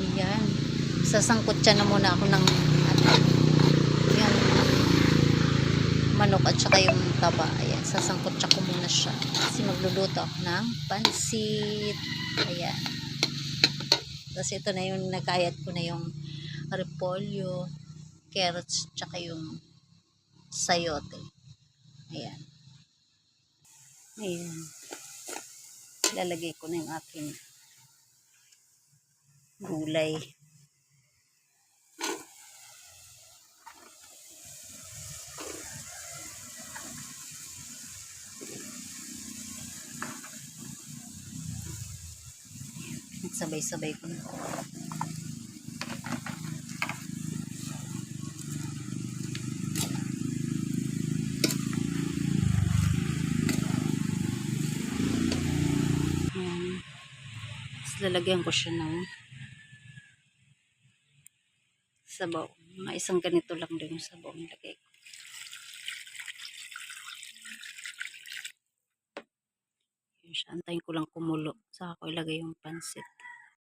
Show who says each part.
Speaker 1: Ayan. Sasangkot siya na muna ako ng ano, manok at saka yung taba. Ayan. Sasangkot siya ko muna siya. Kasi magluluto ako ng pansit. Ayan. Tapos ito na yung nagkayat ko na yung repolyo, carrots, tsaka yung sayote. Ayan. Ayan. Lalagay ko na yung aking gulay. Nagsabay-sabay ko na. Lalagyan ko siya ng sabaw. Mga isang ganito lang din yung sabaw nilagay ko. Antayin ko lang kumulo. Saka ko ilagay yung pansit.